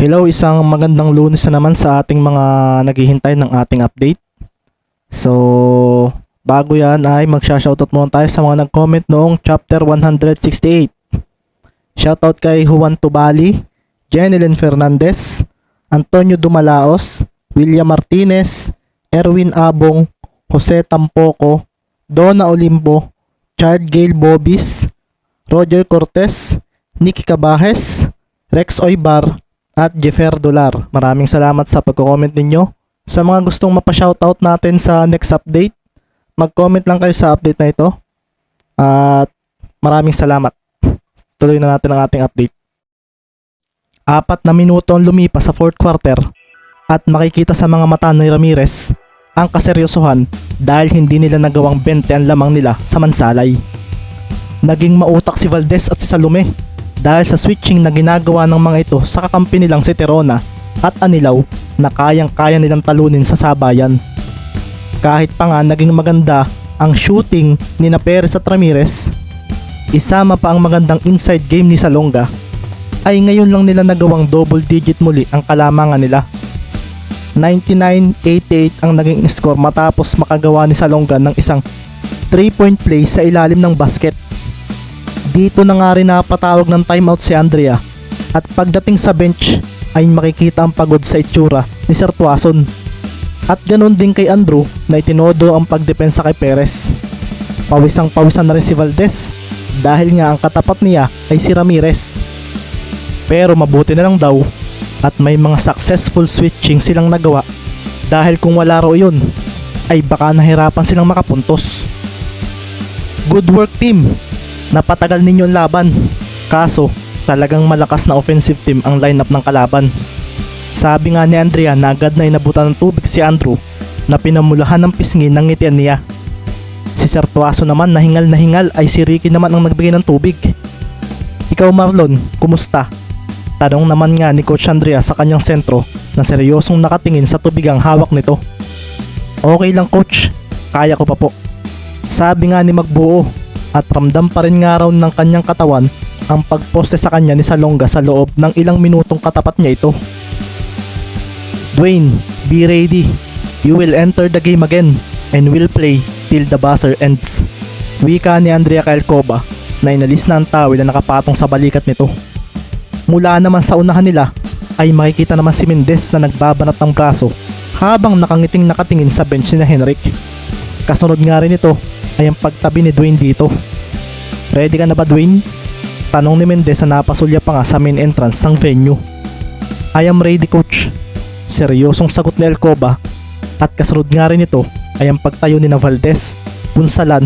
Hello, isang magandang lunes na naman sa ating mga naghihintay ng ating update. So, bago yan ay magsha-shoutout muna tayo sa mga nag-comment noong chapter 168. Shoutout kay Juan Tubali, Jenilyn Fernandez, Antonio Dumalaos, William Martinez, Erwin Abong, Jose Tampoco, Donna Olimbo, Chard Gale Bobis, Roger Cortez, Nicky Cabajes, Rex Oybar, at Jeffer Dolar. Maraming salamat sa pagko-comment ninyo. Sa mga gustong mapa-shoutout natin sa next update, mag-comment lang kayo sa update na ito. At maraming salamat. Tuloy na natin ang ating update. Apat na minuto ang lumipas sa fourth quarter at makikita sa mga mata ni Ramirez ang kaseryosohan dahil hindi nila nagawang 20 ang lamang nila sa mansalay. Naging mautak si Valdez at si Salome dahil sa switching na ginagawa ng mga ito sa kakampi nilang si Terona at Anilaw na kayang-kaya nilang talunin sa sabayan. Kahit pa nga naging maganda ang shooting ni na Perez at Ramirez, isama pa ang magandang inside game ni Salonga, ay ngayon lang nila nagawang double digit muli ang kalamangan nila. 99-88 ang naging score matapos makagawa ni Salonga ng isang 3-point play sa ilalim ng basket. Dito na nga rin napatawag ng timeout si Andrea at pagdating sa bench ay makikita ang pagod sa itsura ni Sir Tuason. At ganun din kay Andrew na itinodo ang pagdepensa kay Perez. Pawisang pawisan na rin si Valdez dahil nga ang katapat niya ay si Ramirez. Pero mabuti na lang daw at may mga successful switching silang nagawa dahil kung wala raw yun ay baka nahirapan silang makapuntos. Good work team! Napatagal ninyo ang laban. Kaso, talagang malakas na offensive team ang lineup ng kalaban. Sabi nga ni Andrea na agad na inabutan ng tubig si Andrew na pinamulahan ng pisngi ng ngitian niya. Si Sir Tuaso naman na hingal na hingal ay si Ricky naman ang nagbigay ng tubig. Ikaw Marlon, kumusta? Tanong naman nga ni Coach Andrea sa kanyang sentro na seryosong nakatingin sa tubigang hawak nito. Okay lang coach, kaya ko pa po. Sabi nga ni Magbuo at ramdam pa rin nga raw ng kanyang katawan ang pagposte sa kanya ni Salonga sa loob ng ilang minutong katapat niya ito. Dwayne, be ready. You will enter the game again and will play till the buzzer ends. Wika ni Andrea Kaelcoba na inalis na ang tawil na nakapatong sa balikat nito. Mula naman sa unahan nila ay makikita naman si Mendez na nagbabanat ng braso habang nakangiting nakatingin sa bench ni Henrik. Kasunod nga rin ito ay ang pagtabi ni Dwayne dito. Ready ka na ba Dwayne? Tanong ni Mendez na napasulya pa nga sa main entrance ng venue. I am ready coach. Seryosong sagot ni Elcoba at kasunod nga rin ito ay ang pagtayo ni na Valdez, Punsalan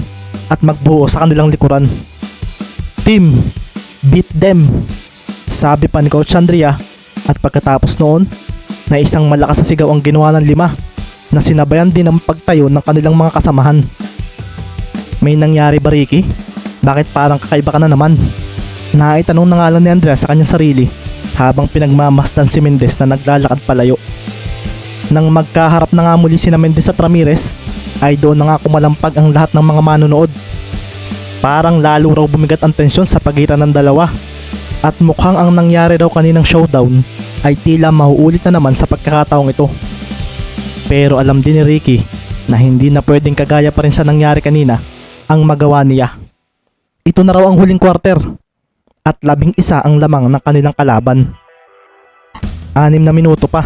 at magbuo sa kanilang likuran. Team, beat them! Sabi pa ni Coach Andrea at pagkatapos noon na isang malakas na sigaw ang ginawa ng lima na sinabayan din ang pagtayo ng kanilang mga kasamahan. May nangyari ba Ricky? Bakit parang kakaiba ka na naman? Naitanong na nga lang ni Andrea sa kanyang sarili habang pinagmamasdan si Mendez na naglalakad palayo. Nang magkaharap na nga muli sina Mendez at Ramirez ay doon na nga kumalampag ang lahat ng mga manonood. Parang lalo raw bumigat ang tensyon sa pagitan ng dalawa at mukhang ang nangyari raw kaninang showdown ay tila mauulit na naman sa pagkakataong ito. Pero alam din ni Ricky na hindi na pwedeng kagaya pa rin sa nangyari kanina ang magawa niya. Ito na raw ang huling quarter at labing isa ang lamang ng kanilang kalaban. Anim na minuto pa.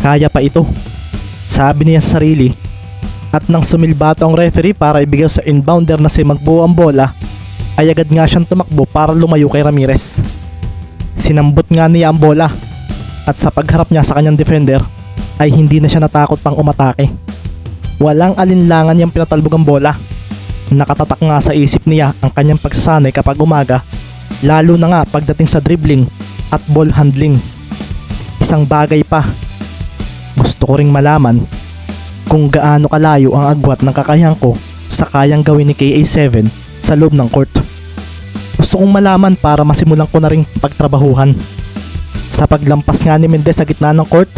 Kaya pa ito. Sabi niya sa sarili. At nang sumilbato ang referee para ibigay sa inbounder na si Magbuo ang bola, ay agad nga siyang tumakbo para lumayo kay Ramirez. Sinambot nga niya ang bola at sa pagharap niya sa kanyang defender ay hindi na siya natakot pang umatake. Walang alinlangan niyang pinatalbog ang bola. Nakatatak nga sa isip niya ang kanyang pagsasanay kapag umaga lalo na nga pagdating sa dribbling at ball handling. Isang bagay pa, gusto ko ring malaman kung gaano kalayo ang agwat ng kakayahan ko sa kayang gawin ni KA7 sa loob ng court. Gusto kong malaman para masimulan ko na ring pagtrabahuhan. Sa paglampas nga ni Mendez sa gitna ng court,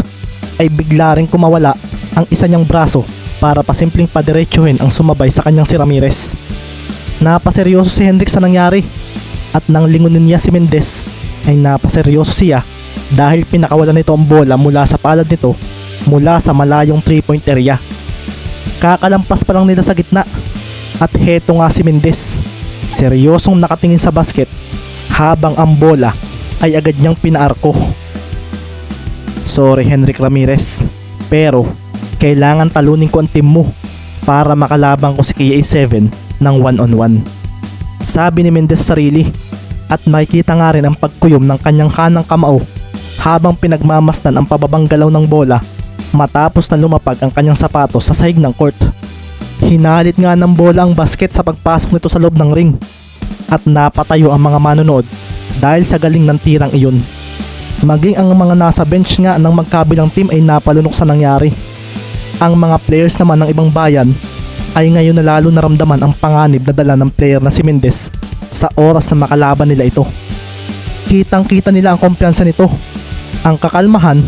ay bigla ring kumawala ang isa niyang braso para pasimpleng padiretsuhin ang sumabay sa kanyang si Ramirez. Napaseryoso si Hendrik sa nangyari at nang lingunin niya si Mendez ay napaseryoso siya dahil pinakawalan nito ang bola mula sa palad nito mula sa malayong 3-point area. Kakalampas pa lang nila sa gitna at heto nga si Mendez. Seryosong nakatingin sa basket habang ang bola ay agad niyang pinaarko. Sorry Henrik Ramirez, pero kailangan talunin ko ang team mo para makalabang ko si KA7 ng one-on-one. Sabi ni Mendez sa sarili at makikita nga rin ang pagkuyom ng kanyang kanang kamao habang pinagmamasdan ang pababang galaw ng bola matapos na lumapag ang kanyang sapatos sa sahig ng court. Hinalit nga ng bola ang basket sa pagpasok nito sa loob ng ring at napatayo ang mga manonood dahil sa galing ng tirang iyon. Maging ang mga nasa bench nga ng magkabilang team ay napalunok sa nangyari. Ang mga players naman ng ibang bayan ay ngayon na lalo naramdaman ang panganib na dala ng player na si Mendez sa oras na makalaban nila ito. Kitang kita nila ang kumpiyansa nito, ang kakalmahan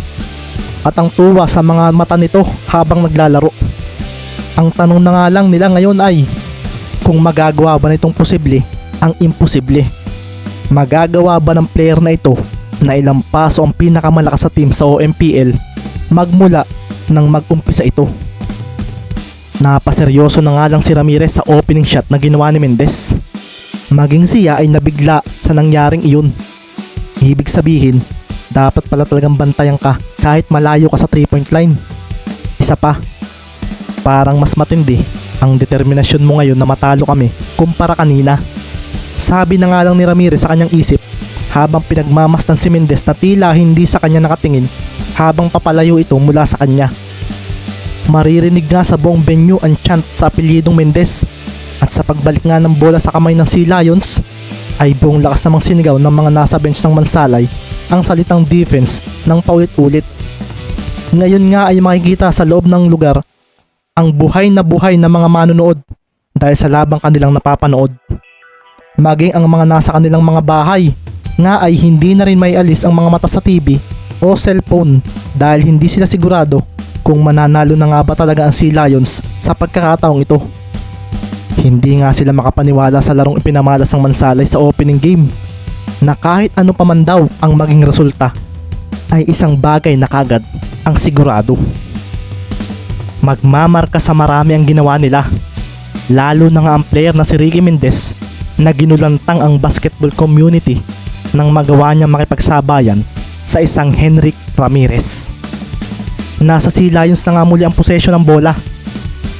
at ang tuwa sa mga mata nito habang naglalaro. Ang tanong na nga lang nila ngayon ay kung magagawa ba nitong posible ang imposible. Magagawa ba ng player na ito na ilang paso ang pinakamalakas sa team sa OMPL magmula nang mag-umpisa ito. Napaseryoso na nga lang si Ramirez sa opening shot na ginawa ni Mendez. Maging siya ay nabigla sa nangyaring iyon. Ibig sabihin, dapat pala talagang bantayan ka kahit malayo ka sa 3 point line. Isa pa, parang mas matindi ang determinasyon mo ngayon na matalo kami kumpara kanina. Sabi na nga lang ni Ramirez sa kanyang isip habang pinagmamasdan si Mendez na tila hindi sa kanya nakatingin habang papalayo ito mula sa kanya. Maririnig nga sa buong venue ang chant sa apelyidong Mendez at sa pagbalik nga ng bola sa kamay ng Sea Lions ay buong lakas namang sinigaw ng mga nasa bench ng Mansalay ang salitang defense ng paulit-ulit. Ngayon nga ay makikita sa loob ng lugar ang buhay na buhay ng mga manonood dahil sa labang kanilang napapanood. Maging ang mga nasa kanilang mga bahay nga ay hindi na rin may alis ang mga mata sa TV o cellphone dahil hindi sila sigurado kung mananalo na nga ba talaga ang Sea Lions sa pagkakataong ito. Hindi nga sila makapaniwala sa larong ipinamalas ng Mansalay sa opening game na kahit ano pa man daw ang maging resulta ay isang bagay na kagad ang sigurado. Magmamarka sa marami ang ginawa nila lalo na nga ang player na si Ricky Mendez na ginulantang ang basketball community nang magawa niya makipagsabayan sa isang Henrik Ramirez. Nasa Sea Lions na nga muli ang posesyon ng bola.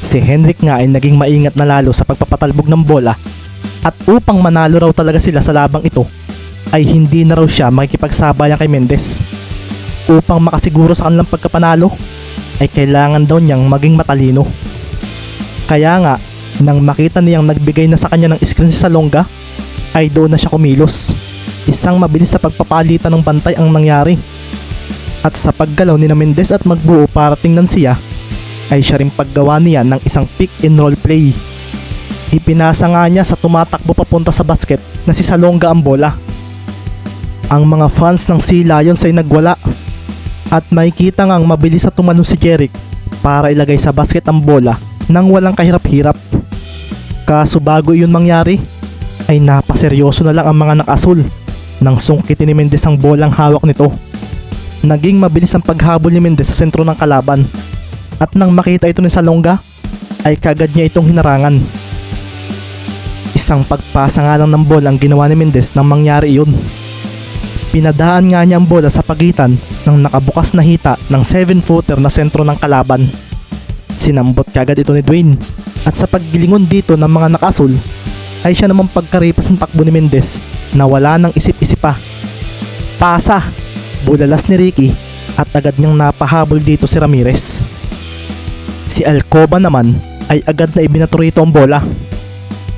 Si Henrik nga ay naging maingat na lalo sa pagpapatalbog ng bola at upang manalo raw talaga sila sa labang ito ay hindi na raw siya makikipagsabayan kay Mendez. Upang makasiguro sa kanilang pagkapanalo ay kailangan daw niyang maging matalino. Kaya nga, nang makita niyang nagbigay na sa kanya ng screen si Salonga, ay doon na siya kumilos. Isang mabilis sa pagpapalitan ng bantay ang nangyari. At sa paggalaw ni Mendez at magbuo para tingnan siya, ay siya rin paggawa niya ng isang pick and roll play. Ipinasa nga niya sa tumatakbo papunta sa basket na si Salonga ang bola. Ang mga fans ng Sea Lions ay nagwala at makikita ngang mabilis sa tumano si Jeric para ilagay sa basket ang bola nang walang kahirap-hirap. Kaso bago iyon mangyari, ay napaseryoso na lang ang mga nakasul nang sungkitin ni Mendez ang bolang hawak nito. Naging mabilis ang paghabol ni Mendez sa sentro ng kalaban at nang makita ito ni Salonga ay kagad niya itong hinarangan. Isang pagpasa nga lang ng bola ang ginawa ni Mendez nang mangyari iyon. Pinadaan nga niya ang bola sa pagitan ng nakabukas na hita ng 7-footer na sentro ng kalaban. Sinambot kagad ito ni Dwayne at sa paggilingon dito ng mga nakasul ay siya namang pagkaripas ng takbo ni Mendez na wala nang isip-isip pa. Pasa! Bulalas ni Ricky at agad niyang napahabol dito si Ramirez. Si Alcoba naman ay agad na ibinato rito ang bola.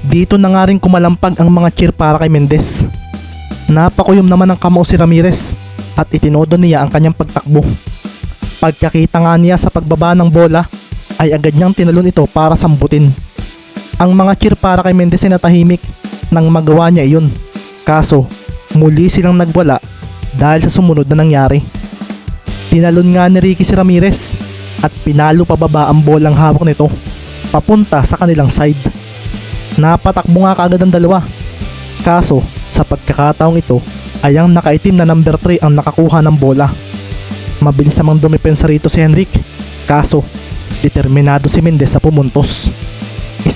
Dito na nga rin kumalampag ang mga cheer para kay Mendez. Napakuyom naman ang kamao si Ramirez at itinodo niya ang kanyang pagtakbo. Pagkakita nga niya sa pagbaba ng bola ay agad niyang tinalon ito para sambutin. Ang mga cheer para kay Mendez ay natahimik nang magawa niya iyon. Kaso, muli silang nagwala dahil sa sumunod na nangyari. Tinalon nga ni Ricky si Ramirez at pinalo pababa ang bolang hawak nito papunta sa kanilang side. Napatakbo nga kagad ang dalawa. Kaso, sa pagkakataong ito ay ang nakaitim na number 3 ang nakakuha ng bola. Mabilis namang dumipensa rito si Henrik. Kaso, determinado si Mendez sa pumuntos.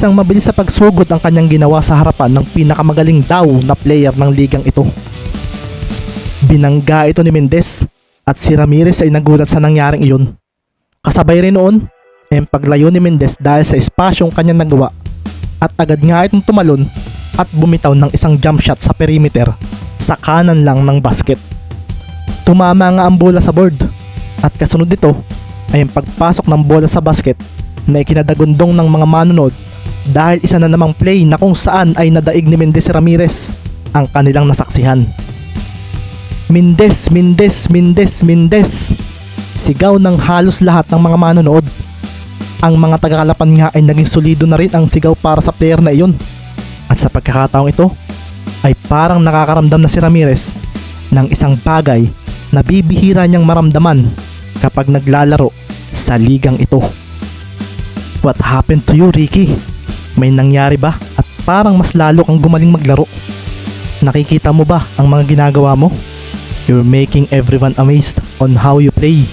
Isang mabilis sa pagsugod ang kanyang ginawa sa harapan ng pinakamagaling daw na player ng ligang ito. Binangga ito ni Mendez at si Ramirez ay nagulat sa nangyaring iyon. Kasabay rin noon ay ang paglayo ni Mendez dahil sa espasyong kanyang nagawa at agad nga itong tumalon at bumitaw ng isang jump shot sa perimeter sa kanan lang ng basket. Tumama nga ang bola sa board at kasunod nito ay ang pagpasok ng bola sa basket na ikinadagundong ng mga manunod dahil isa na namang play na kung saan ay nadaig ni Mendez Ramirez ang kanilang nasaksihan. Mendez, Mendez, Mendez, Mendez. Sigaw ng halos lahat ng mga manonood. Ang mga tagakalapan nga ay naging solido na rin ang sigaw para sa player na iyon. At sa pagkakataong ito, ay parang nakakaramdam na si Ramirez ng isang bagay na bibihira niyang maramdaman kapag naglalaro sa ligang ito. What happened to you, Ricky? May nangyari ba at parang mas lalo kang gumaling maglaro? Nakikita mo ba ang mga ginagawa mo? You're making everyone amazed on how you play.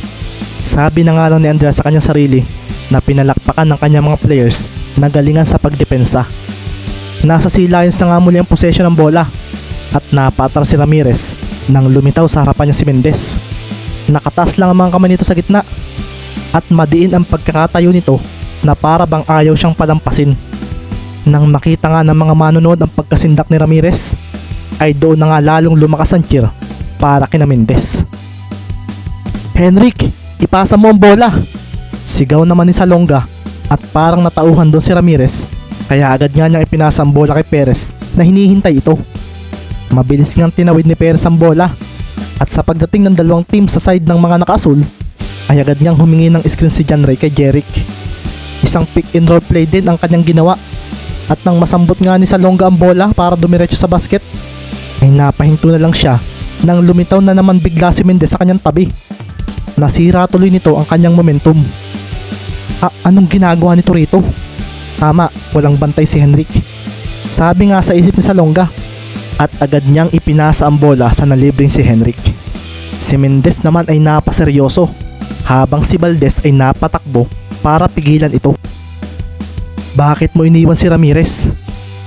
Sabi na nga lang ni Andrea sa kanyang sarili na pinalakpakan ng kanyang mga players na galingan sa pagdepensa. Nasa Sea Lions na nga muli ang possession ng bola at napatar si Ramirez nang lumitaw sa harapan niya si Mendez. Nakatas lang ang mga kamay nito sa gitna at madiin ang pagkakatayo nito na para bang ayaw siyang palampasin. Nang makita nga ng mga manonood ang pagkasindak ni Ramirez, ay doon na nga lalong lumakas ang cheer para kina Mendez. Henrik, ipasa mo ang bola! Sigaw naman ni Salonga at parang natauhan doon si Ramirez kaya agad nga niyang ipinasa ang bola kay Perez na hinihintay ito. Mabilis ngang tinawid ni Perez ang bola at sa pagdating ng dalawang team sa side ng mga nakaasul ay agad niyang humingi ng screen si John Ray kay Jeric. Isang pick and roll play din ang kanyang ginawa at nang masambot nga ni Salonga ang bola para dumiretso sa basket ay napahinto na lang siya nang lumitaw na naman bigla si Mendez sa kanyang tabi. Nasira tuloy nito ang kanyang momentum. A- anong ginagawa nito rito? Tama, walang bantay si Henrik. Sabi nga sa isip ni Salonga at agad niyang ipinasa ang bola sa nalibreng si Henrik. Si Mendez naman ay napaseryoso habang si Valdez ay napatakbo para pigilan ito. Bakit mo iniwan si Ramirez?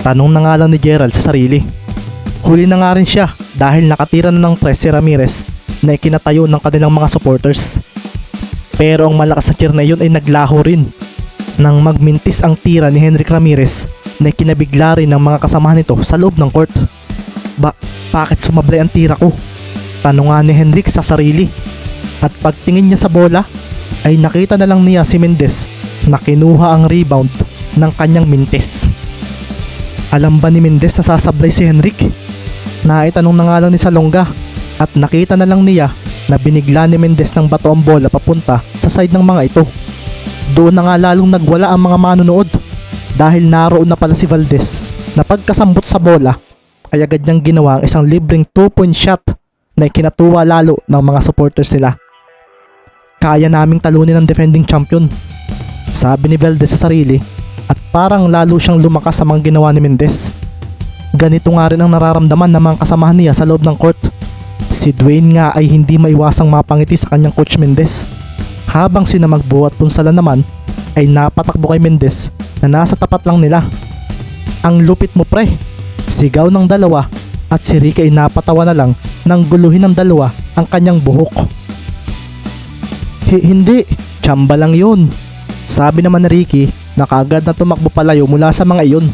Tanong na nga lang ni Gerald sa sarili. Huli na nga rin siya dahil nakatira na ng press si Ramirez na ikinatayo ng kanilang mga supporters. Pero ang malakas na cheer na yun ay naglaho rin nang magmintis ang tira ni Henrik Ramirez na kinabigla rin ng mga kasamahan nito sa loob ng court. Ba, bakit sumablay ang tira ko? Tanong nga ni Henrik sa sarili. At pagtingin niya sa bola, ay nakita na lang niya si Mendez na kinuha ang rebound ng kanyang mintis. Alam ba ni Mendez na sasablay si Henrik? Naitanong na nga lang ni Salonga at nakita na lang niya na binigla ni Mendez ng bato ang bola papunta sa side ng mga ito. Doon na nga lalong nagwala ang mga manonood dahil naroon na pala si Valdez na pagkasambot sa bola ay agad niyang ginawa ang isang libreng 2-point shot na ikinatuwa lalo ng mga supporters nila. Kaya naming talunin ang defending champion. Sabi ni Valdez sa sarili at parang lalo siyang lumakas sa mga ginawa ni Mendez. Ganito nga rin ang nararamdaman ng mga kasamahan niya sa loob ng court. Si Dwayne nga ay hindi maiwasang mapangiti sa kanyang coach Mendez. Habang sina Magbo at Punsala naman ay napatakbo kay Mendez na nasa tapat lang nila. Ang lupit mo pre, sigaw ng dalawa at si Ricky ay napatawa na lang nang guluhin ng dalawa ang kanyang buhok. Hi- hindi, tsamba lang yun. Sabi naman ni Ricky na kaagad na tumakbo palayo mula sa mga iyon.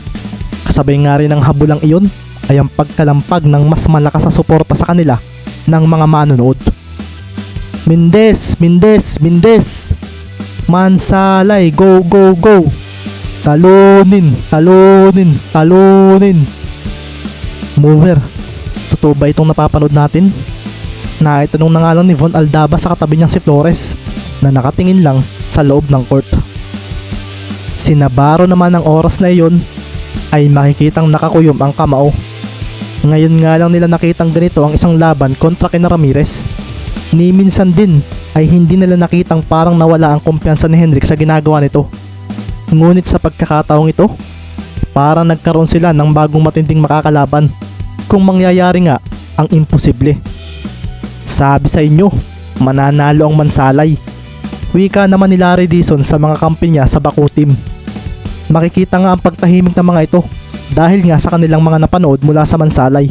Kasabay nga rin ng habulang iyon ay ang pagkalampag ng mas malakas na suporta sa kanila ng mga manonood. Mendez, Mendez, Mendez. Mansalay, go, go, go. Talunin, talunin, talunin. Mover, totoo ba itong napapanood natin? Naitanong na nga lang ni Von Aldaba sa katabi niyang si Flores na nakatingin lang sa loob ng court. Sinabaro naman ang oras na iyon ay makikitang nakakuyom ang kamao. Ngayon nga lang nila nakitang ganito ang isang laban kontra kina Ramirez. Ni minsan din ay hindi nila nakitang parang nawala ang kumpiyansa ni Henrik sa ginagawa nito. Ngunit sa pagkakataong ito, parang nagkaroon sila ng bagong matinding makakalaban. Kung mangyayari nga ang imposible. Sabi sa inyo, mananalo ang mansalay. Wika naman ni Larry Dizon sa mga kampi niya sa Baku team. Makikita nga ang pagtahimik ng mga ito dahil nga sa kanilang mga napanood mula sa mansalay.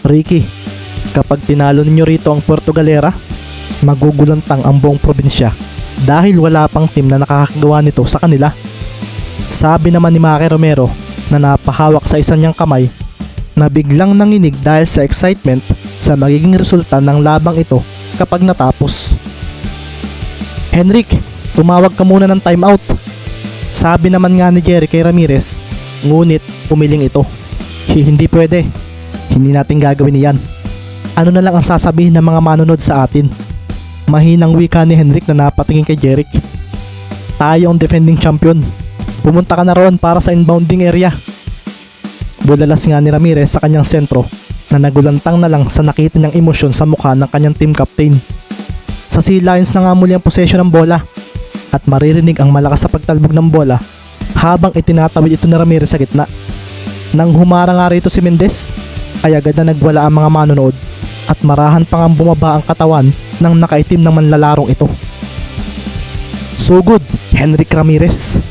Ricky, kapag tinalo ninyo rito ang Puerto Galera, magugulantang ang buong probinsya dahil wala pang team na nakakagawa nito sa kanila. Sabi naman ni Maki Romero na napahawak sa isang niyang kamay na biglang nanginig dahil sa excitement sa magiging resulta ng labang ito kapag natapos. Henrik, tumawag ka muna ng timeout. Sabi naman nga ni Jerry kay Ramirez, ngunit pumiling ito. Hi- Hindi pwede. Hindi natin gagawin iyan. Ano na lang ang sasabihin ng mga manunod sa atin? Mahinang wika ni Henrik na napatingin kay Jeric. Tayo ang defending champion. Pumunta ka na roon para sa inbounding area. Bulalas nga ni Ramirez sa kanyang sentro na nagulantang na lang sa nakita niyang emosyon sa mukha ng kanyang team captain. Sa Sea Lions na nga muli ang possession ng bola at maririnig ang malakas sa pagtalbog ng bola habang itinatawid ito ni Ramirez sa gitna. Nang humara nga rito si Mendez ay agad na nagwala ang mga manonood at marahan pang ang bumaba ang katawan ng nakaitim ng manlalarong ito. Sugod, Henrik Ramirez.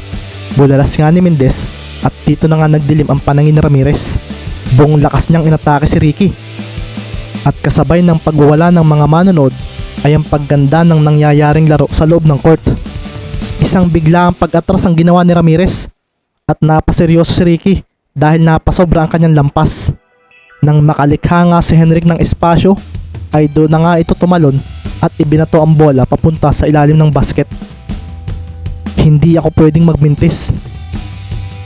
Bulalas nga ni Mendez at dito na nga nagdilim ang panangin ni Ramirez. Buong lakas niyang inatake si Ricky. At kasabay ng pagwawala ng mga manonood ay ang pagganda ng nangyayaring laro sa loob ng court. Isang bigla ang pag-atras ang ginawa ni Ramirez at napaseryoso si Ricky dahil napasobra ang kanyang lampas. Nang makalikha nga si Henrik ng espasyo ay doon na nga ito tumalon at ibinato ang bola papunta sa ilalim ng basket. Hindi ako pwedeng magmintis.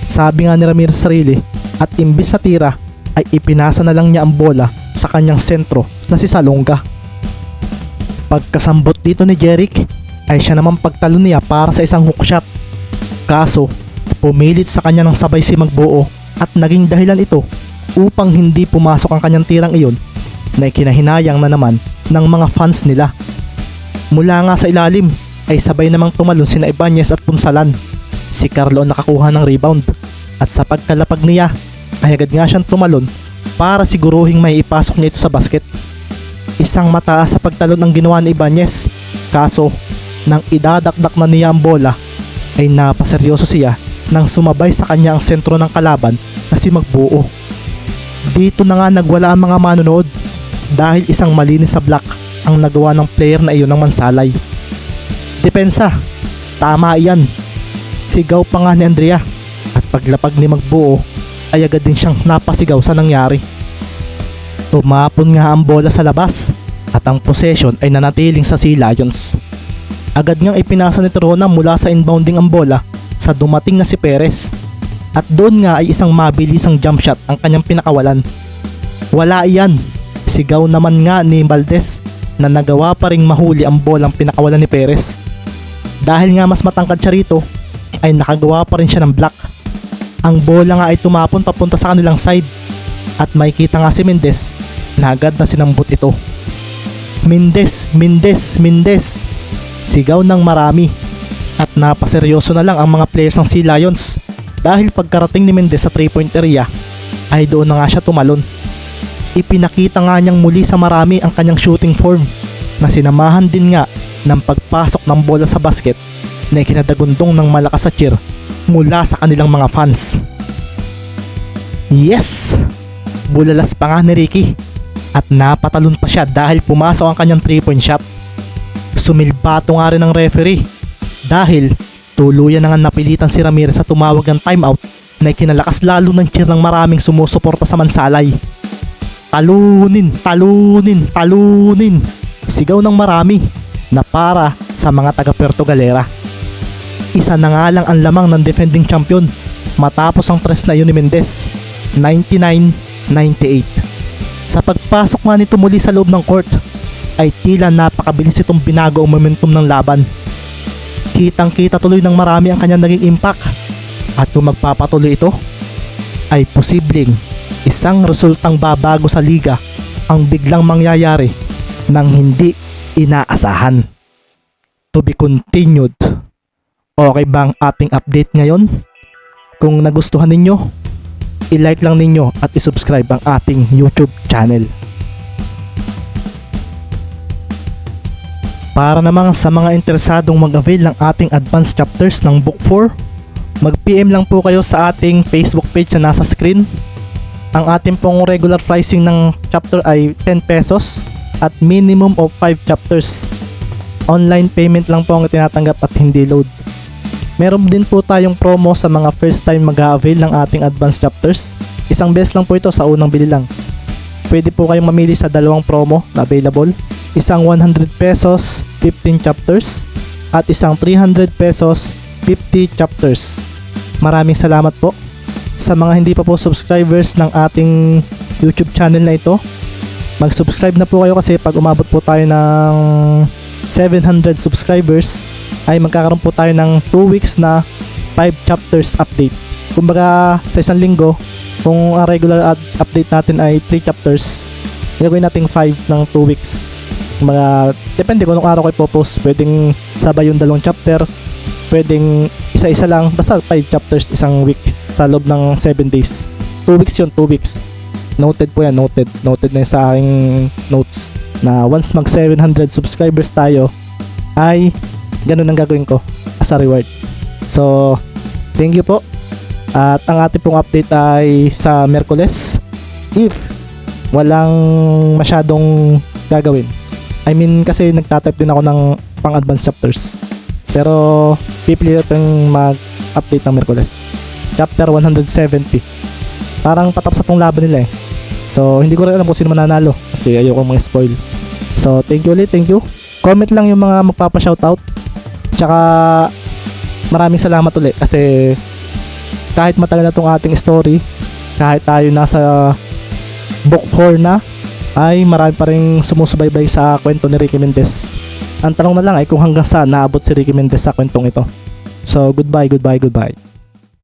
Sabi nga ni Ramirez sa sarili at imbis sa tira ay ipinasa na lang niya ang bola sa kanyang sentro na si Salonga. Pagkasambot dito ni Jeric ay siya naman pagtalo niya para sa isang hook shot. Kaso, pumilit sa kanya ng sabay si Magbuo at naging dahilan ito upang hindi pumasok ang kanyang tirang iyon na ikinahinayang na naman ng mga fans nila. Mula nga sa ilalim ay sabay namang tumalon sina Ibanez at Punsalan. Si Carlo ang nakakuha ng rebound at sa pagkalapag niya ay agad nga siyang tumalon para siguruhing may ipasok niya ito sa basket. Isang mataas sa pagtalon ang ginawa ni Ibanez kaso nang idadakdak na niya ang bola ay napaseryoso siya nang sumabay sa kanya ang sentro ng kalaban na si Magbuo. Dito na nga nagwala ang mga manonood dahil isang malinis sa block ang nagawa ng player na iyon ng Mansalay. Depensa, tama iyan. Sigaw pa nga ni Andrea at paglapag ni Magbuo ay agad din siyang napasigaw sa nangyari. Tumapon nga ang bola sa labas at ang possession ay nanatiling sa Sea Lions. Agad ngang ipinasa ni Torona mula sa inbounding ang bola sa dumating na si Perez at doon nga ay isang mabilisang jump shot ang kanyang pinakawalan. Wala iyan. Sigaw naman nga ni Valdez na nagawa pa ring mahuli ang bolang pinakawalan ni Perez. Dahil nga mas matangkad siya rito, ay nakagawa pa rin siya ng block. Ang bola nga ay tumapon papunta sa kanilang side at makikita nga si Mendez na agad na sinambot ito. Mendez, Mendez, Mendez. Sigaw ng marami at napaseryoso na lang ang mga players ng Sea Lions dahil pagkarating ni Mendez sa 3-point area ay doon na nga siya tumalon. Ipinakita nga niyang muli sa marami ang kanyang shooting form na sinamahan din nga ng pagpasok ng bola sa basket na ikinadagundong ng malakas sa cheer mula sa kanilang mga fans. Yes! Bulalas pa nga ni Ricky at napatalon pa siya dahil pumasok ang kanyang 3-point shot. Sumilbato nga rin ng referee dahil tuluyan na nga napilitan si Ramirez sa tumawag ng timeout na ikinalakas lalo ng cheer ng maraming sumusuporta sa Mansalay. Talunin, talunin, talunin. Sigaw ng marami na para sa mga taga Puerto Galera. Isa na nga lang ang lamang ng defending champion matapos ang tres na yun ni Mendez. 99-98. Sa pagpasok nga nito muli sa loob ng court ay tila napakabilis itong binago ang momentum ng laban. Kitang kita tuloy ng marami ang kanyang naging impact at kung magpapatuloy ito ay posibleng isang resultang babago sa liga ang biglang mangyayari nang hindi inaasahan. To be continued. Okay bang ating update ngayon? Kung nagustuhan ninyo, i-like lang ninyo at i-subscribe ang ating YouTube channel. Para naman sa mga interesadong mag-avail ng ating advanced chapters ng Book 4, mag-PM lang po kayo sa ating Facebook page na nasa screen. Ang ating pong regular pricing ng chapter ay 10 pesos at minimum of 5 chapters. Online payment lang po ang tinatanggap at hindi load. Meron din po tayong promo sa mga first time mag-avail ng ating advanced chapters. Isang beses lang po ito sa unang bili lang. Pwede po kayong mamili sa dalawang promo na available. Isang 100 pesos, 15 chapters at isang 300 pesos, 50 chapters. Maraming salamat po sa mga hindi pa po subscribers ng ating YouTube channel na ito. Mag-subscribe na po kayo kasi pag umabot po tayo ng 700 subscribers ay magkakaroon po tayo ng 2 weeks na 5 chapters update. Kumbaga sa isang linggo, kung ang regular update natin ay 3 chapters, gagawin natin 5 ng 2 weeks. Kumbaga, depende kung anong araw kayo post. Pwedeng sabay yung dalawang chapter, pwedeng isa-isa lang, basta 5 chapters isang week sa loob ng 7 days. 2 weeks yun, 2 weeks. Noted po yan, noted. Noted na sa aking notes na once mag 700 subscribers tayo, ay ganun ang gagawin ko as a reward. So, thank you po. At ang ating pong update ay sa Merkules. If walang masyadong gagawin. I mean, kasi nagtatype din ako ng pang-advanced chapters. Pero, pipili yung mag-update ng Merkules. Chapter 170. Parang patapos sa laban nila eh. So, hindi ko rin alam kung sino mananalo. Kasi ayoko mga spoil. So, thank you ulit, thank you. Comment lang yung mga magpapa-shoutout. Tsaka, maraming salamat ulit. Kasi, kahit matagal na tong ating story, kahit tayo nasa book 4 na, ay marami pa rin sumusubaybay sa kwento ni Ricky Mendez. Ang tanong na lang ay kung hanggang saan naabot si Ricky Mendez sa kwentong ito. So, goodbye, goodbye, goodbye.